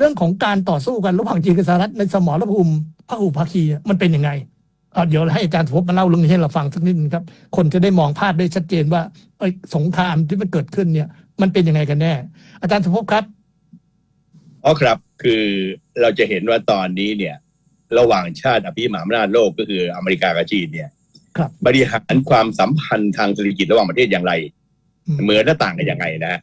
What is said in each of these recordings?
เรื่องของการต่อสู้กันระหว่างจีนกับสหรัฐในสมรภูมิพหุภาคีมันเป็นยังไงเอาเดี๋ยวให้อาจารย์ทบมาเล่าเรื่องนี้ให้เราฟังสักนิดนึงครับ คนจะได้มองภาพได้ชัดเจนว่าเอ้ยสงครามที่มันเกิดขึ้นเนี่ย มันเป็นยังไงกันแน่ อาจารย์ทบครับอ๋อครับคือเราจะเห็นว่าตอนนี้เนี่ย ระหว่างชาติอภิมหาอำนาจโลกก็คืออเมริกากับจีนเนี่ยครับบริหารความสัมพันธ์ทางเศรษฐกิจระหว่างประเทศอย่างไรอืมเหมือนหน้าต่างกันยังไงนะ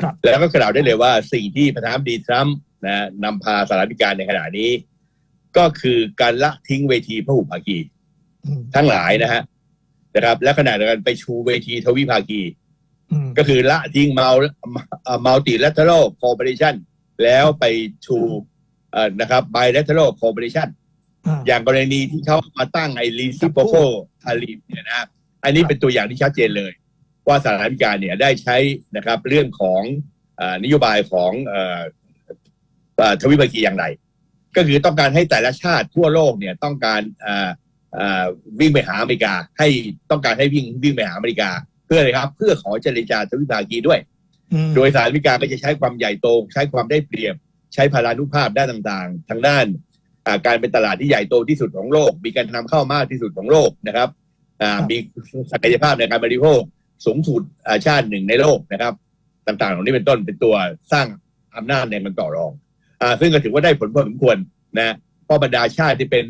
ครับแล้วก็กล่าวได้เลยว่าสิ่งที่ประธานาธิบดีทรัมป์ นะนำพาสหรัฐอเมริกาในขณะนี้ ก็คือการละทิ้งเวทีพหุภาคีอืมทั้งหลายนะฮะนะครับ และขณะเดียวกันไปชูเวทีทวิภาคีอืมก็คือละทิ้งมัลมัลติเลเทอรัลคอร์ปอเรชันแล้วไปชูเอ่อนะครับไบเลเทอรัลคอร์ปอเรชันอ่าอย่างกรณีที่เขามาตั้งไอ้รีซิโปโคทาริฟเนี่ยนะอันนี้เป็นตัวอย่างที่ชัดเจนเลย ว่าสหรัฐอเมริกาเนี่ยได้ใช้นะครับเรื่องของเอ่อนโยบายของเอ่อเอ่อ ทวิภาคีอย่างไร ก็คือต้องการให้แต่ละชาติทั่วโลกเนี่ยต้องการเอ่อเอ่อวิ่งไปหาอเมริกา ให้ต้องการให้วิ่งวิ่งไปหาอเมริกา เพื่ออะไรครับ เพื่อขอเจรจาทวิภาคีด้วยอืมโดยสหรัฐอเมริกาก็จะใช้ความใหญ่โต ใช้ความได้เปรียบ ใช้พารานุภาพด้านต่างๆ ทางด้านอ่าการเป็นตลาดที่ใหญ่โตที่สุดของโลก มีการนำเข้ามากที่สุดของโลกนะครับอ่ามีศักยภาพในการบริโภคสูงสุดอ่าชาติหนึ่งในโลกนะครับ ต่างๆ เหล่านี้เป็นต้นเป็นตัวสร้างอำนาจในมันต่อรองอ่า ซึ่งก็ถือว่าได้ผลพอสมควรนะเพราะบรรดาชาติที่เป็น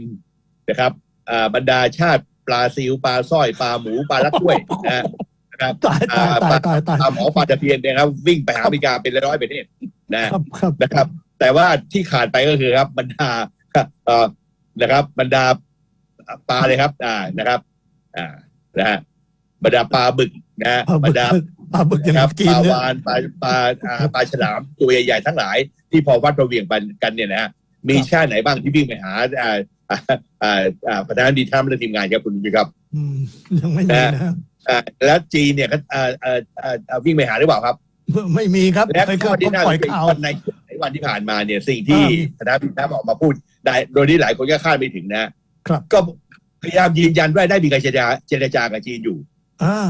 นะครับอ่าบรรดาชาติปลาซิวปลาสร้อยปลาหมูปลาลักกล้วยนะนะครับตายตายตายตายตายตามหมอปลาตะเพียนเนยครับ วิ่งไปหาอเมริกาเป็นร้อยๆประเทศนะครับครับนะครับ แต่ว่าที่ขาดไปก็คือครับ บรรดาเอ่อนะครับ บรรดาปลาเลยครับ อ่านะครับ อ่านะฮะบรรดาปลาบึกนะฮะปลาบบึรกรดาปลาบึกยังครับกิปนลาเนี่ยวานปลาปลาอ่าปลาฉลามตัวใหญ่ๆทั้งหลาย ที่พอวัดประเหวียงกันเนี่ยนะฮะมีชาติไหนบ้างที่วิ่งไปหาอ่าอ่าอ่าอ่าประธานาธิบดีทรัมป์และทีมงานครับคุณผู้ชมครับอืมยังไม่มีนะอ่าแล้วจีนเนี่ยก็อ่าอ่าอ่าอ่าวิ่งไปหาหรือเปล่าครับ ไม่มีครับและไม่ข้อที่น่าปล่อยสังเกตข่าวว่าในในวันที่ผ่านมาเนี่ยสิ่งที่อ่ามีประธานาธิบดีทรัมป์ออกมาพูดได้โดยที่หลายคนก็คาดไม่ถึงนะครับก็พยายามยืนยันว่าได้มีการเจรจาเจรจากับจีนอยู่อ่า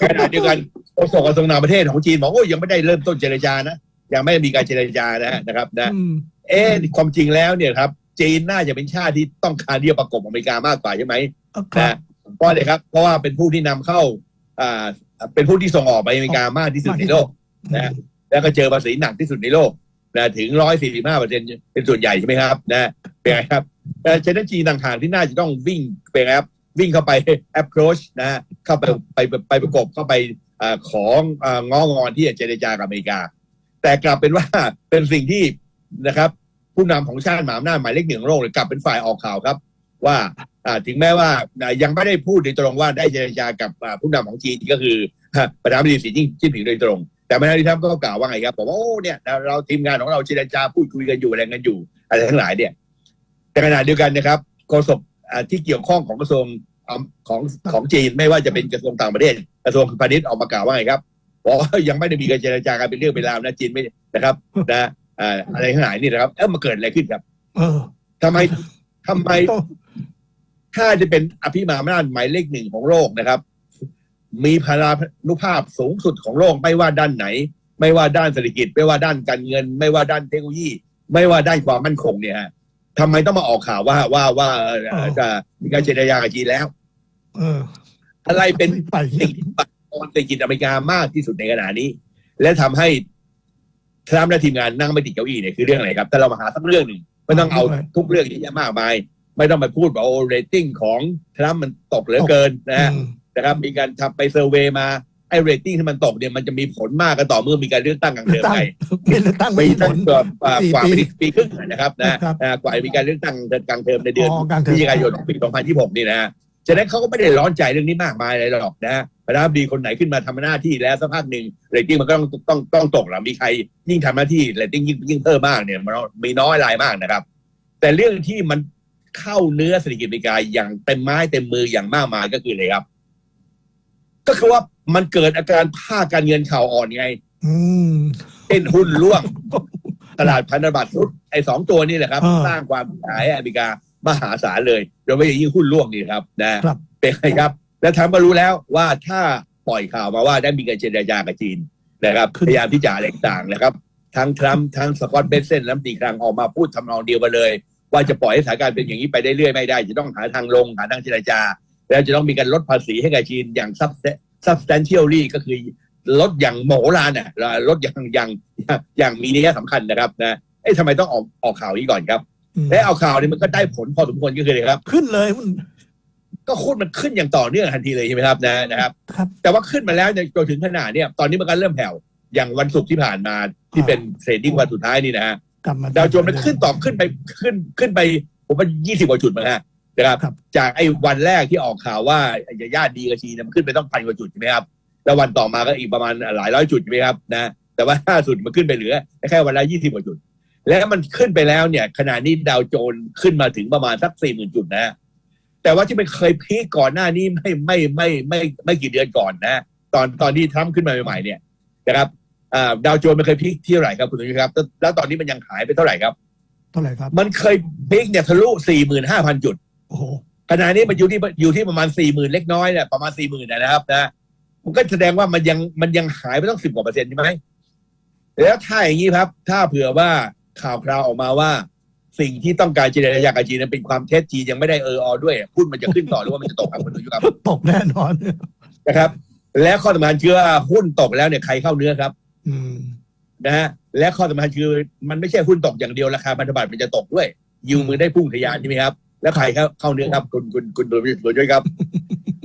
ขณะเดียวกันโฆษกกระทรวงต่างประเทศของจีนบอกโอ้ยยังไม่ได้เริ่มต้นเจรจานะ ยังไม่ได้มีการเจรจานะนะครับนะอืมเอ๊ะความจริงแล้วเนี่ยครับจีนน่าจะเป็นชาติที่ต้องการที่จะประกบอเมริกามากกว่าใช่ไหมครันะบเพราะอะไรครับ เพราะว่าเป็นผู้ที่นำเข้าอ่าเป็นผู้ที่ส่งออกไปอเมริกามากที่สุดในโลกนะแล้วก็เจอภาษีหนักที่สุดในโลกนะถึงร้อยสี่สิบห้าเปอร์เซ็นเป็นส่วนใหญ่ใช่ไหมครับนะเป็นไงครับแต่ฉะนั้นจีนต่างหากที่น่าจะต้องวิ่งเป็นไงครับวิ่งเข้าไป approach นะฮะเข้าไปไปไปไปประกบเข้าไปอาของอ่าง้องอนที่จะเจรจากับอเมริกา แต่กลับเป็นว่าเป็นสิ่งที่นะครับ ผู้นำของชาติหมาอำนาจหมายเลขหนึ่งโลกเลยกลับเป็นฝ่ายออกข่าวครับ ว่าถึงแม้ว่ายังไม่ได้พูดโดยตรงว่าได้เจรจากับผู้นำของจีนก็คือประธานาธิบดีสีจิ้นผิงโดยตรง แต่ประธานาธิบดีทรัมป์ก็กล่าวว่าไงครับบอกว่าโอ้เนี่ยเราทีมงานของเราเจรจาพูดคุยกันอยู่อะไรกันอยู่อะไรทั้งหลายเนี่ยแต่ขณะเดียวกันนะครับโฆษกที่เกี่ยวข้องของกระทรวงของของจีนไม่ว่าจะเป็นกระทรวงต่างประเทศกระทรวงพาณิชย์ออกมากล่าวว่าไงครับ บอกว่ายังไม่ได้มีการเจรจากันเป็นเรื่องเป็นราวนะจีนไม่นะครับ นะอ่าอะไรทั้งหลายนี่นะครับ เอ้ามาเกิดอะไรขึ้นครับ เออทำไมทำไมถ้าจะเป็นอภิมหาอำนาจหมายเลขหนึ่งของโลกนะครับ มีพลานุภาพสูงสุดของโลกไม่ว่าด้านไหน ไม่ว่าด้านเศรษฐกิจ ไม่ว่าด้านการเงิน ไม่ว่าด้านเทคโนโลยี ไม่ว่าด้านความมั่นคงเนี่ยฮะทำไมต้องมาออกข่าวว่าว่าว่าเอ่ออ๋อจะมีการเจรจากับจีนแล้วเอออะไรเป็นไปสิ่งที่ปัดตอนเศรษฐกิจอเมริกามากที่สุดในขณะนี้ และทำให้ทรัมป์และทีมงานนั่งไม่ติดเก้าอี้เนี่ยคือเรื่องอะไรครับ ถ้าเรามาหาสักเรื่องหนึ่งไม่ต้องเอาทุกเรื่องเยอะแยะมากมาย ไม่ต้องไปพูดว่าโอ้เรตติ้งของทรัมป์มันตกเหลือเกินนะฮะอืมนะครับ มีการทำไปเซอร์เวยมาไอ้เรตติ้งที่มันตกเนี่ยมันจะมีผลมากก็ต่อเมื่อมีการเลือกตั้งกลางเทอมตั้งไปเป็นเลือกตั้งไม่ปีมีผตั้งลกว่าอ่าสี่กว่าปีปีปีครึ่งนะครับนะครับอ่ากว่ามีการเลือกตั้งกลางเทอมในเดือนอ๋อกลางเทอพมฤศจิกายนปี 2026 นี่นะฮะฉะนั้นเขาก็ไม่ได้ร้อนใจเรื่องนี้มากมายอะไรหรอกนะฮะ ประธานาธิบดีคนไหนขึ้นมาทำหน้าที่แล้วสักพักหนึ่งเรตติ้งมันก็ต้องต้องต้องตกหลังมีใครยิ่งทำหน้าที่เรตติ้งยิ่งยิ่งเพิ่มมากเนี่ยมันมีน้อยรายมากนะครับ แต่เรื่องที่มันเข้าเนื้อเศรษฐกิจอเมริกาอย่างเต็มไม้เต็มมืออย่างมากมายก็คืออะไรครับ ก็คือว่ามันเกิดอาการภาคการเงินข่าวอ่อนไงอืมเช่นหุ้นร่วง ตลาดพันธบัตรสุดไอ้สองตัวนี่แหละครับอ่าสร้างความเสียหายให้อเมริกามหาศาลเลยโดยเฉพาะอย่างยิ่งหุ้นร่วงนี่ครับ นะครับเป็นไงครับ แล้วทรัมป์ก็รู้แล้วว่าถ้าปล่อยข่าวมาว่าได้มีการเจรจากับจีนนะครับขึ้นพยายามที่จะอะไรต่างๆนะครับทั้งทรัมป์ทั้งสกอตเบสเซนและรัฐมนตรีคลังออกมาพูดทำนองเดียวกันเลย ว่าจะปล่อยให้สถานการณ์เป็นอย่างนี้ไปได้เรื่อยไม่ได้ จะต้องหาทางลงหาทางเจรจา แล้วจะต้องมีการลดภาษีให้กับจีนอย่าง substan- substantially ก็คือลดอย่างโมโหลานอะลดอย่างอย่างอย่างมีนัยสำคัญนะครับนะเอ๊ะทำไมต้องออกออกข่าวนี้ก่อนครับอืมและเอาข่าวนี้มันก็ได้ผลพอสมควรก็คือเลยครับ ขึ้นเลยมัน ก็หุ้นมันขึ้นอย่างต่อเนื่องทันทีเลยใช่ไหมครับนะนะครับ ครับ แต่ว่าขึ้นมาแล้วเนี่ยจนถึงขนาดเนี่ยตอนนี้มันก็เริ่มแผ่วอย่างวันศุกร์ที่ผ่านมาที่เป็นเทรดดิ้งวันสุดท้ายนี่นะฮะกลับมาดาวโจนส์มันขึ้นต่อขึ้นไปขึ้นขึ้นไป ผมว่ายี่สิบกว่าจุดมาฮะนะครับ ครับ จากไอ้วันแรกที่ออกข่าวว่าอย่าญาติดีกับชีนมันขึ้นไปต้องพันกว่าจุดใช่ไหมครับแล้ววันต่อมาก็อีกประมาณหลายร้อยจุดใช่ไหมครับนะแต่ว่าล่าสุดมันขึ้นไปเหลือแค่วันละยี่สิบกว่าจุด แล้วมันขึ้นไปแล้วเนี่ยขณะนี้ดาวโจนส์ขึ้นมาถึงประมาณสักสี่หมื่นจุดนะฮะ แต่ว่าที่มันเคยพีคก่อนหน้านี้ไม่ไม่ไม่ไม่ไม่ไม่กี่เดือนก่อนนะ ตอนตอนที่ทรัมป์ขึ้นมาใหม่ๆเนี่ยนะครับอ่าดาวโจนส์มันเคยพีคที่เท่าไหร่ครับคุณผู้ชมครับแล้วแล้วตอนนี้มันยังหายไปเท่าไหร่ครับ เท่าไหร่ครับ มันเคยพีคเนี่ยทะลุสี่หมื่นห้าพันจุดโอ้โหขณะนี้มันอยู่ที่อยู่ที่ประมาณสี่หมื่นเล็กน้อยเนี่ยประมาณสี่หมื่นนะครับนะมันก็แสดงว่ามันยังมันยังหายไปต้องสิบกว่าเปอร์เซ็นต์ใช่ไหมแล้วถ้าอย่างนี้ครับ ถ้าเผื่อว่าข่าวคราวออกมาว่า สิ่งที่ต้องการเจรจากับจีนนั้นเป็นความเท็จจีนยังไม่ได้เอออด้วยหุ้นมันจะขึ้นต่อหรือว่ามันจะตกครับคุณผู้ชมครับตกแน่นอนนะครับ และข้อสำคัญคือว่าหุ้นตกแล้วเนี่ยใครเข้าเนื้อครับ อืมนะฮะและข้อสำคัญคือมันไม่ใช่หุ้นตกอย่างเดียวราคาพันธบัตรมันจะตกด้วยยิวมือได้พุ่งทะยานใช่ไหมครับ แล้วใครเข้าเข้าเนื้อครับ คุณคุณคุณดูด้วยครับ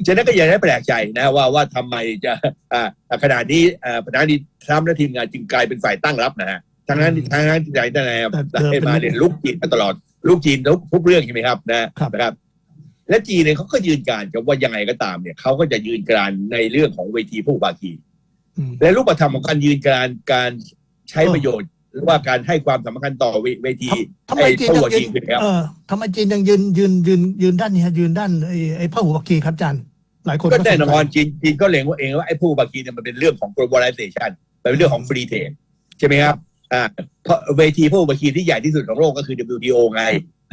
ฉะนั้นก็อย่าได้แปลกใจนะว่าว่าทำไมจะอ่าขนาดนี้อ่าประธานาธิบดีทรัมป์และทีมงานจึงกลายเป็นฝ่ายตั้งรับนะฮะ ทั้งนั้นทั้งนั้นที่ไหนแต่ไหนได้มาเนี่ยลุกจีนมาตลอดลุกจีนทุกทุกเรื่องใช่ไหมครับนะครับนะครับ และจีนเนี่ยเขาก็ยืนการกับว่ายังไงก็ตามเนี่ยเขาก็จะยืนการในเรื่องของเวทีผู้ภาคีอืมและรูปธรรมของการยืนการการใช้ประโยชน์หรือว่าการให้ความสำคัญต่อเวเวทีทำไมจีนไอ้ยังพวกยืจีนนคือครับเออทำไมจีนยังยืนยืนยืนยืนด้านนี้ฮะยืนด้านไอ้ไอ้พระหูปักกีครับอาจารย์หลายคนก็แน่นอนสใจจีนจีนก็เล็งว่าเองว่าไอ้ผู้ภาคีเนี่ยมันเป็นเรื่องของ globalization เป็นเรื่องของ free trade ใช่ไหมครับอ่า เพราะเวทีผู้ภาคีที่ใหญ่ที่สุดของโลกก็คือ WTO ไง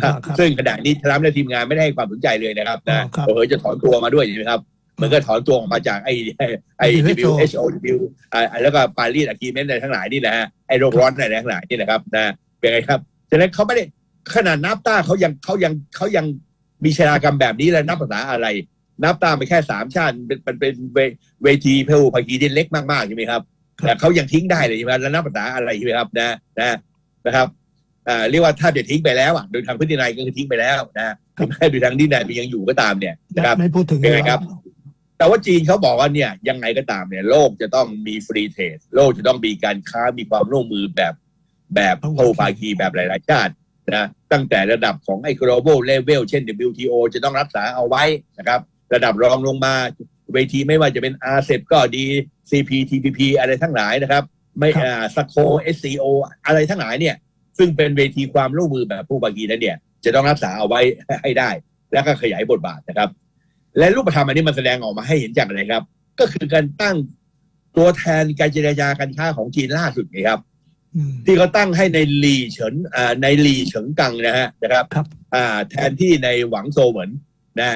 อ่าครับซึ่งขณะนี้ทรัมป์และทีมงานไม่ได้ให้ความสนใจเลยนะครับนะอ๋อครับเออจะถอนตัวมาด้วยใช่ไหมครับมันก็ถอนตัวออกมาจากไอ้ไอ้ไอ้ WHO W อ่าแล้วก็ปารีสอะกีเมนต์อะไรทั้งหลายนี่แหละฮะไอ้โรคร้อนอะไรทั้งหลายนี่แหละครับนะเป็นไงครับฉะนั้นเขาไม่ได้ขนาดนับต้าเขายังเขายังเขายังมีชะตากรรมแบบนี้แล้วนับภาษาอะไร นับตามไปแค่สามชาติมันเป็นเป็นเวเวทีเพลภาคีที่เล็กมากๆใช่ไหมครับครับ แต่เขายังทิ้งได้เลยใช่ไหมแล้วนับภาษาอะไรใช่ไหมครับนะนะนะครับอ่าเรียกว่าถ้าจะทิ้งไปแล้วอะโดยทางพฤตินัยก็คือทิ้งไปแล้วนะถึงแม้โดยทางนินัยมันยังอยู่ก็ตามเนี่ยนะครับไม่พูดถึงเป็นไงครับ แต่ว่าจีนเขาบอกว่าเนี่ยยังไงก็ตามเนี่ย โลกจะต้องมีฟรีเทรดโลกจะต้องมีการค้ามีความร่วมมือแบบแบบโพภาคีแบบหลาย ๆ ชาตินะตั้งแต่ระดับของไอ้ global level เช่น WTO จะต้องรักษาเอาไว้นะครับ ระดับรองลงมา เวทีไม่ว่าจะเป็น RCEP ก็ดี CPTPP อะไรทั้งหลายนะครับ ไม่ครับอ่าสโค SCO อะไรทั้งหลายเนี่ย ซึ่งเป็นเวทีความร่วมมือแบบผู้ภาคีนั้นเนี่ย จะต้องรักษาเอาไว้ให้ได้ แล้วก็ขยายบทบาทนะครับ และรูปธรรมอันนี้มันแสดงออกมาให้เห็นจากอะไรครับ ก็คือการตั้งตัวแทนการเจรจาการค้าของจีนล่าสุดนี่ครับอืมที่เขาตั้งให้ในหลีเฉินอ่าในหลีเฉิงกังนะฮะนะครับครับ อ่า แทนที่ในหวังโซเหมือนนะห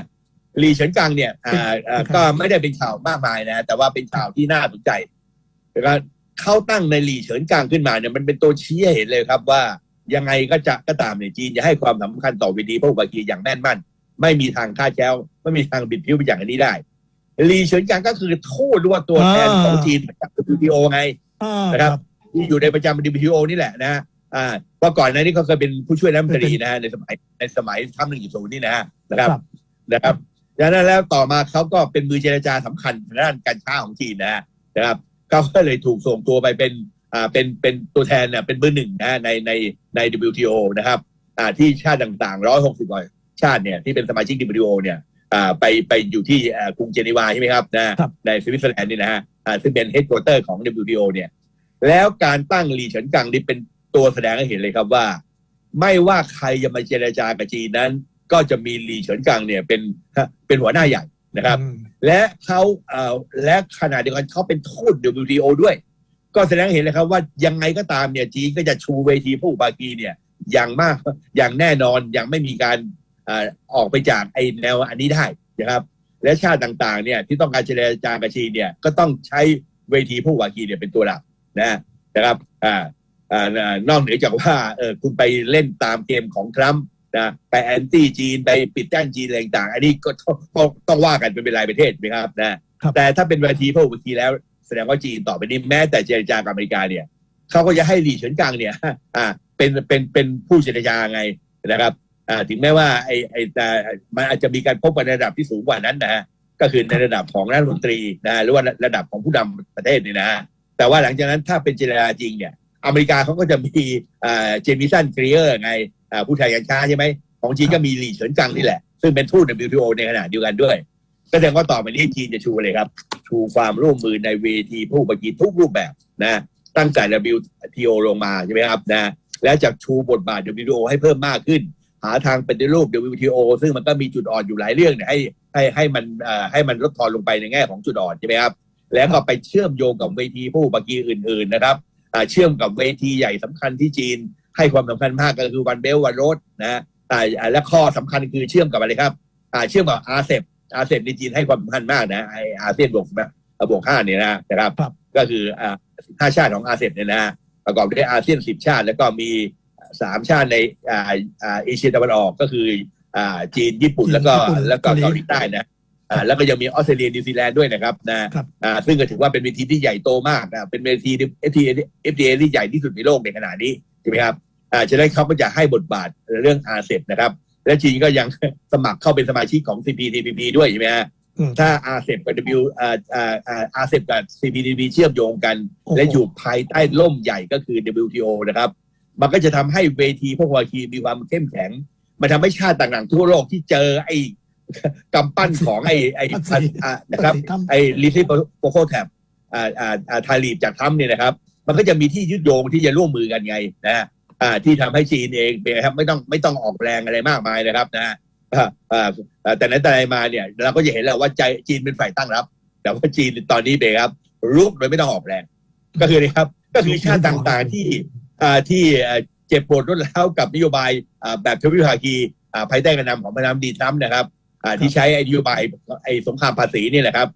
ลีเฉินกังเนี่ยอ่าอ่าเป็นก็ไม่ได้เป็นข่าวมากมายนะ แต่ว่าเป็นข่าวที่น่าสนใจนะครับเขาตั้งในหลีเฉินกังขึ้นมาเนี่ยมันเป็นตัวชี้ให้เห็นเลยครับว่ายังไงก็จะก็ตามเนี่ยจีนจะให้ความสำคัญต่อเวทีพหุภาคีอย่างแน่นมั่น ไม่มีทางคาดแคล้ว ไม่มีทางบิดพิ้วไปอย่างอันนี้ได้หลีเฉินกังก็คือทูตหรือว่าตัวแทนของจีนจาก WTO ไงอ่านะครับที่อยู่ในประจำ WTO นี่แหละนะฮะอ่าว่าก่อนหน้านี้เขาเคยเป็นผู้ช่วยรัฐมนตรีนะฮะในสมัยในสมัยทำหนึ่งจุดศูนย์นี่นะฮะนะครับครับนะครับ ดังนั้นแล้วต่อมาเขาก็เป็นมือเจรจาสำคัญทางด้านการค้าของจีนนะฮะนะครับเขาก็เลยถูกส่งตัวไปเป็นอ่าเป็นเป็นตัวแทนเนี่ยเป็นเบอร์หนึ่งนะฮะในในใน WTO นะครับอ่าที่ชาติต่างๆร้อยหกสิบกว่าชาติเนี่ยที่เป็นสมาชิก WTO เนี่ยอ่าไปไปอยู่ที่อ่ากรุงเจนีวาใช่ไหมครับนะครับในสวิตเซอร์แลนด์นี่นะฮะอ่าซึ่งเป็นเฮด q u เตอร์ของ WTO เนี่ยแล้วการตั้งหลีเฉินกังนี่เป็นตัวแสดงให้เห็นเลยครับว่า ไม่ว่าใครจะมาเจรจากับจีนนั้น ก็จะมีหลีเฉินกังเนี่ยเป็นเป็นหัวหน้าใหญ่นะครับอืมและเขาเอ่อและขณะเดียวกันเขาเป็นทูต WTO ด้วย ก็แสดงให้เห็นเลยครับว่ายังไงก็ตามเนี่ยจีนก็จะชูเวทีผู้ปากีเนี่ยอย่างมากอย่างแน่นอนอย่างไม่มีการเอ่อออกไปจากไอแนวอันนี้ได้นะครับและชาติต่างๆเนี่ยที่ต้องการเจรจากับจีนเนี่ยก็ต้องใช้เวทีผู้ปากีเนี่ยเป็นตัวหลักนะนะครับอ่าอ่านอกเหนือจากว่าเออคุณไปเล่นตามเกมของทรัมป์ นะไปแอนตี้จีนไปปิดกั้นจีนอะไรต่างๆอันนี้ก็ต้องต้องต้องว่ากันเป็นรายประเทศนะครับนะครับแต่ถ้าเป็นเวทีพระอุปคีแล้วแสดงว่าจีนต่อไปนี้แม้แต่เจรจากับอเมริกาเนี่ยเขาก็จะให้หลี่เฉินกังเนี่ยอ่าเป็นเป็นเป็นผู้เจรจาไงนะครับอ่าถึงแม้ว่าไอ้ไอ้แต่มันอาจจะมีการพบกันในระดับที่สูงกว่านั้นนะฮะก็คือในระดับของรัฐมนตรีนะหรือว่าระดับของผู้นำประเทศนี่นะฮะแต่ว่าหลังจากนั้นถ้าเป็นเจรจาจริงเนี่ยอเมริกาเขาก็จะมีอ่าเจมิสันเกรียร์ไงอ่า ผู้แทนการค้าใช่ไหมของจีนก็มีหลี่เฉินกังนี่แหละ ซึ่งเป็นทูต WTO ในขณะเดียวกันด้วยก็แสดงว่าต่อไปนี้จีนจะชูเลยครับ ชูความร่วมมือในเวทีผู้ประกีทุกรูปแบบนะตั้งแต่ WTO ลงมาใช่ไหมครับนะและจะชูบทบาท WTO ให้เพิ่มมากขึ้น หาทางปฏิรูป WTO ซึ่งมันก็มีจุดอ่อนอยู่หลายเรื่องเนี่ยให้ให้ให้มันเอ่อให้มันลดทอนลงไปในแง่ของจุดอ่อนใช่ไหมครับแล้วก็ไปเชื่อมโยงกับเวทีผู้ประกีอื่น ๆนะครับอ่าเชื่อมกับเวทีใหญ่สำคัญที่จีน ให้ความสำคัญมากก็คือวันเบลวันโรดนะฮะอ่าอ่าและข้อสำคัญคือเชื่อมกับอะไรครับอ่าเชื่อมกับอาเซบอาเซบในจีนให้ความสำคัญมากนะไออาเซียนบวกนะบวกห้าเนี่ยนะนะครับครับ ก็คืออ่าห้าชาติของอาเซบเนี่ยนะประกอบด้วยอาเซียนสิบชาติ แล้วก็มีสามชาติในอ่าอ่าเอเชียตะวันออกก็คืออ่าจีนญี่ปุ่นจีนแล้วก็ญี่ปุ่นแล้วก็เกาหลีเกาหลีใต้นะอ่าแล้วก็ยังมีออสเตรเลียนิวซีแลนด์ด้วยนะครับนะครับอ่าซึ่งก็ถือว่าเป็นเวทีที่ใหญ่โตมากนะเป็นเวที FTA FTA ที่ใหญ่ที่สุดในโลกในขณะนี้ ใช่ไหมครับอ่าฉะนั้นเขาก็จะให้บทบาทเรื่องอาเซนะครับ และจีนก็ยังสมัครเข้าเป็นสมาชิกของ CPTPP ด้วยใช่ไหมฮะอืมถ้าอาเซกับ W อ่าอ่าอ่าอาเซกับ CPTPP เชื่อมโยงกันโอ้โหและอยู่ภายใต้ร่มใหญ่ก็คือ WTO นะครับ มันก็จะทำให้เวทีพวกวาคีมีความเข้มแข็ง มันทำให้ชาติต่างๆทั่วโลกที่เจอไอ้กำปั้นของไอ้ไอ้ภาษีอ่านะครับภาษีทำไอ้ลิซิโปโคแท็บอ่าอ่าอ่าทาลีบจากทรัมป์เนี่ยนะครับ มันก็จะมีที่ยึดโยงที่จะร่วมมือกันไงนะฮะอ่าที่ทำให้จีนเองเป็นไงครับไม่ต้องไม่ต้องออกแรงอะไรมากมายนะครับนะอ่าอ่าอ่าแต่นั้นแต่ไรมาเนี่ย เราก็จะเห็นแล้วว่าใจจีนเป็นฝ่ายตั้งรับ แต่ว่าจีนตอนนี้เป็นไงครับรุกโดยไม่ต้องออกแรง ก็คือนะครับ ก็คือชาติต่างๆที่อ่าที่อ่าเจ็บปวดรวดร้าวกับนโยบายอ่าแบบทวิภาคีอ่าภายใต้การนำของประธานาธิบดีทรัมป์นะครับอ่าที่ใช้ไอ้นโยบายไอ้สงครามภาษีนี่แหละครับ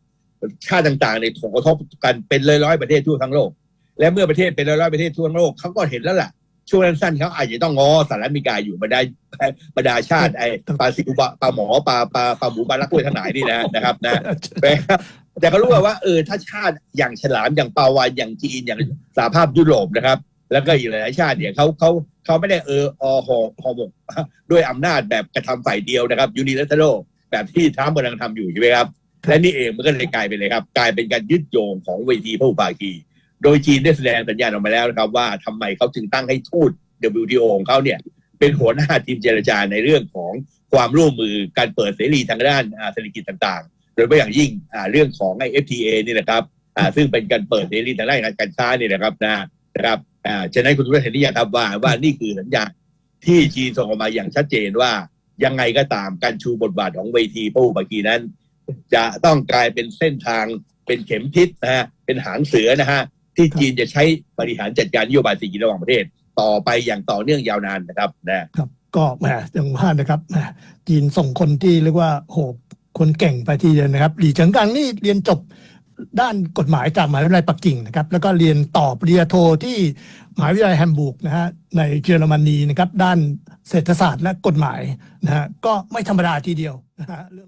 ชาติต่างๆในยผลกระทบกันเป็นร้อยๆประเทศทั่วทั้งโลก และเมื่อประเทศเป็นร้อยๆประเทศทั่วโลกเขาก็เห็นแล้วล่ะ ช่วงสั้นๆเขาอาจจะต้องงอสหรัฐอเมริกาอยู่บรรดาบรรดาชาติไอ้ปลาซิวปลาปลาหมอปลาปลาปลาหมูปลาลักกล้วยทั้งหลายนี่นะนะครับนะแต่ก็รู้ว่าเออถ้าชาติอย่างฉลามอย่างปาวานอย่างจีนอย่างสหภาพยุโรปนะครับ แล้วก็อีกหลายชาติเนี่ยเขาเขาเขาไม่ได้เอออหอหอหมกด้วยอำนาจแบบกระทำฝ่ายเดียวนะครับยูนิเลเทโรแบบที่ทรัมกำลังทำอยู่ใช่ไหมครับและนี่เองมันก็เลยกลายเป็นเลยครับ กลายเป็นการยึดโยงของเวทีพหุภาคี โดยจีนได้แสดงสัญญาณออกมาแล้วนะครับ ว่าทำไมเขาจึงตั้งให้ทูต WTO ของเขาเนี่ยเป็นหัวหน้าทีมเจรจาในเรื่องของความร่วมมือการเปิดเสรีทางด้านเศรษฐกิจต่างๆ โดยเฉพาะอย่างยิ่งเรื่องของไอ้ FTA นี่นะครับซึ่งเป็นการเปิดเสรีทางด้านการค้านี่นะครับนะนะครับฉะนั้นคุณทุกท่านเห็นหรือยังครับว่าว่านี่คือสัญญาณที่จีนส่งออกมาอย่างชัดเจนว่ายังไงก็ตามการชูบทบาทของเวทีพหุภาคีนั้น จะต้องกลายเป็นเส้นทางเป็นเข็มทิศนะฮะเป็นหางเสือนะฮะ ที่จีนจะใช้บริหารจัดการนโยบายเศรษฐกิจระหว่างประเทศ ต่อไปอย่างต่อเนื่องยาวนานนะครับนะครับ ก็แหมอย่างว่านะครับแหมจีนส่งคนที่เรียกว่าโหคนเก่งไปทีเดียวนะครับหลี่เฉิงกังนี่เรียนจบด้านกฎหมายจากมหาวิทยาลัยปักกิ่งนะครับ แล้วก็เรียนต่อปริญญาโทที่มหาวิทยาลัยแฮมบูร์กนะฮะในเยอรมนีนะครับ ด้านเศรษฐศาสตร์และกฎหมายนะฮะก็ไม่ธรรมดาทีเดียวนะฮะ